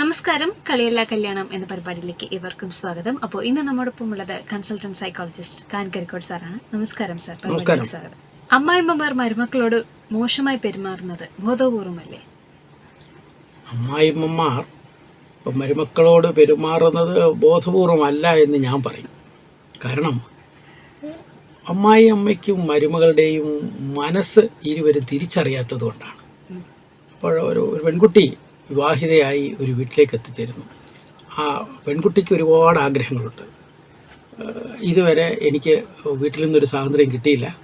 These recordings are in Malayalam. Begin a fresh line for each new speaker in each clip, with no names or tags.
നമസ്കാരം. കളിയല്ല കല്യാണം എന്ന പരിപാടിയിലേക്ക് ഇവർക്കും സ്വാഗതം. അപ്പോൾ ഇന്ന് നമ്മോടൊപ്പം ഉള്ളത് കൺസൾട്ടന്റ് സൈക്കോളജിസ്റ്റ് കാൻകരിക്കോട് സാറാണ്. നമസ്കാരം സാർ. പരിപാടിയിലേക്ക് സ്വാഗതം. അമ്മായിമ്മമാർ മരുമക്കളോട് മോശമായി പെരുമാറുന്നത് ബോധപൂർവമല്ലേ?
അമ്മായിമ്മമാർ മരുമക്കളോട് പെരുമാറുന്നത് ബോധപൂർവമല്ല എന്ന് ഞാൻ പറയും. കാരണം അമ്മായി അമ്മയ്ക്കും മരുമകളുടെയും മനസ്സ് ഇരുവരും തിരിച്ചറിയാത്തത് കൊണ്ടാണ്. അപ്പോൾ ഒരു പെൺകുട്ടി വിവാഹിതയായി ഒരു വീട്ടിലേക്ക് എത്തിച്ചേരുന്നു. ആ പെൺകുട്ടിക്ക് ഒരുപാട് ആഗ്രഹങ്ങളുണ്ട്. ഇതുവരെ എനിക്ക് വീട്ടിൽ നിന്നൊരു സ്വാതന്ത്ര്യം കിട്ടിയില്ല.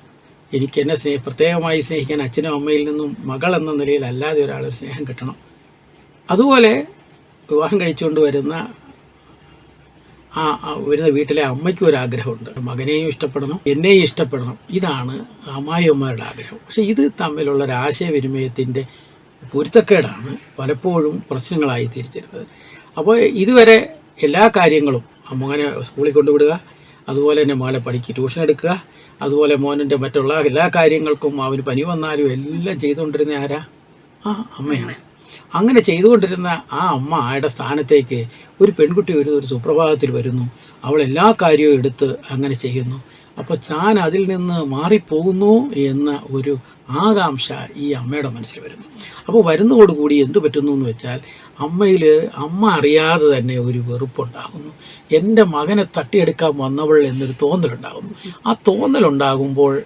എനിക്ക് എന്നെ സ്നേഹ പ്രത്യേകമായി സ്നേഹിക്കാൻ അച്ഛനും അമ്മയിൽ നിന്നും മകൾ എന്ന നിലയിൽ അല്ലാതെ ഒരാളൊരു സ്നേഹം കിട്ടണം. അതുപോലെ വിവാഹം കഴിച്ചുകൊണ്ട് വരുന്ന ആ വരുന്ന വീട്ടിലെ അമ്മയ്ക്കും ഒരു ആഗ്രഹമുണ്ട്. മകനെയും ഇഷ്ടപ്പെടണം എന്നെയും ഇഷ്ടപ്പെടണം. ഇതാണ് അമ്മായിയമ്മമാരുടെ ആഗ്രഹം. പക്ഷെ ഇത് തമ്മിലുള്ള ഒരു ആശയവിനിമയത്തിന്റെ പൊരുത്തക്കേടാണ് പലപ്പോഴും പ്രശ്നങ്ങളായി തിരിച്ചിരുന്നത്. അപ്പോൾ ഇതുവരെ എല്ലാ കാര്യങ്ങളും അമ്മനെ മകനെ സ്കൂളിൽ കൊണ്ടുവിടുക അതുപോലെ തന്നെ മകളെ പഠിക്ക് ട്യൂഷൻ എടുക്കുക അതുപോലെ മോനിന്റെ മറ്റുള്ള എല്ലാ കാര്യങ്ങൾക്കും അവന് പനി വന്നാലും എല്ലാം ചെയ്തുകൊണ്ടിരുന്ന ആരാ? ആ അമ്മയാണ്. അങ്ങനെ ചെയ്തുകൊണ്ടിരുന്ന ആ അമ്മയുടെ സ്ഥാനത്തേക്ക് ഒരു പെൺകുട്ടി ഒരു ഒരു സുപ്രഭാതത്തിൽ വരുന്നു. അവൾ എല്ലാ കാര്യവും എടുത്ത് അങ്ങനെ ചെയ്യുന്നു. അപ്പോൾ താൻ അതിൽ നിന്ന് മാറിപ്പോകുന്നു എന്ന ഒരു ആകാംക്ഷ ഈ അമ്മയുടെ മനസ്സിൽ വരുന്നു. അപ്പോൾ വരുന്നതോടുകൂടി എന്ത് പറ്റുന്നു എന്ന് വെച്ചാൽ അമ്മയിൽ അമ്മ അറിയാതെ തന്നെ ഒരു വെറുപ്പുണ്ടാകുന്നു. എന്റെ മകനെ തട്ടിയെടുക്കാൻ വന്നവൾ എന്നൊരു തോന്നലുണ്ടാകുന്നു. ആ തോന്നലുണ്ടാകുമ്പോൾ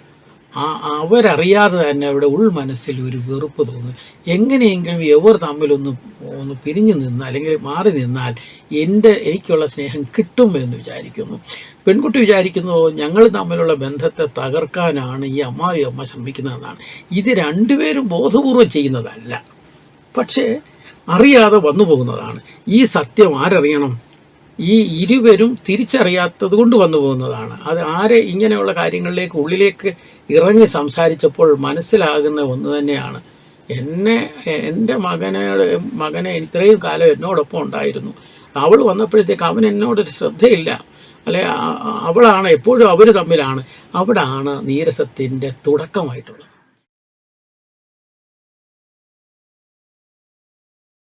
അവരറിയാതെ തന്നെ അവരുടെ ഉൾമനസ്സിൽ ഒരു വെറുപ്പ് തോന്നുന്നു എങ്ങനെയെങ്കിലും എവർ തമ്മിലൊന്ന് ഒന്ന് പിരിഞ്ഞു നിന്നാൽ അല്ലെങ്കിൽ മാറി നിന്നാൽ എന്റെ എനിക്കുള്ള സ്നേഹം കിട്ടും എന്ന് വിചാരിക്കുന്നു. പെൺകുട്ടി വിചാരിക്കുന്നു ഞങ്ങൾ തമ്മിലുള്ള ബന്ധത്തെ തകർക്കാനാണ് ഈ അമ്മായി അമ്മ ശ്രമിക്കുന്നതെന്നാണ്. ഇത് രണ്ടുപേരും ബോധപൂർവം ചെയ്യുന്നതല്ല. പക്ഷേ അറിയാതെ വന്നു പോകുന്നതാണ്. ഈ സത്യം ആരറിയണം? ഈ ഇരുവരും തിരിച്ചറിയാത്തത് കൊണ്ട് വന്നു പോകുന്നതാണ്. അത് ആരെ ഇങ്ങനെയുള്ള കാര്യങ്ങളിലേക്ക് ഉള്ളിലേക്ക് ഇറങ്ങി സംസാരിച്ചപ്പോൾ മനസ്സിലാകുന്ന ഒന്ന് തന്നെയാണ്. എന്നെ എന്റെ മകനോട് മകനെ ഇത്രയും കാലം എന്നോടൊപ്പം ഉണ്ടായിരുന്നു. അവൾ വന്നപ്പോഴത്തേക്ക് അവൻ എന്നോടൊരു ശ്രദ്ധയില്ല. അല്ലെ അവളാണ് എപ്പോഴും അവർ തമ്മിലാണ്. അവിടാണ് നീരസത്തിന്റെ തുടക്കമായിട്ടുള്ളത്.